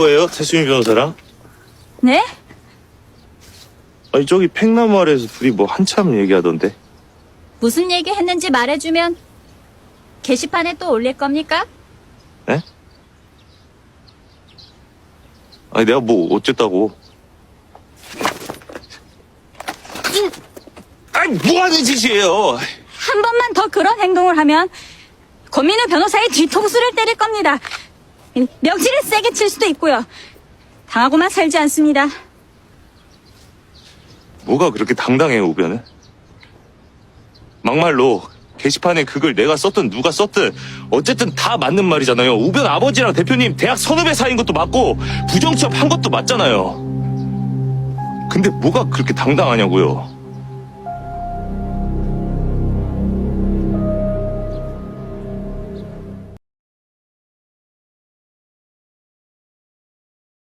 뭐예요? 태수미 변호사랑? 네? 아니 저기 팽나무 아래에서 둘이 뭐 한참 얘기하던데 무슨 얘기 했는지 말해주면 게시판에 또 올릴 겁니까? 에? 아니 내가 뭐 어쨌다고 아니 뭐하는 짓이에요 한 번만 더 그런 행동을 하면 고민우 변호사의 뒤통수를 때릴 겁니다. 명치를 세게 칠 수도 있고요. 당하고만 살지 않습니다. 뭐가 그렇게 당당해요 우변은 막말로 게시판에 그걸 내가 썼든 누가 썼든 어쨌든 다 맞는 말이잖아요 우변 아버지랑 대표님 대학 선후배 사이인 것도 맞고 부정취업 한 것도 맞잖아요 근데 뭐가 그렇게 당당하냐고요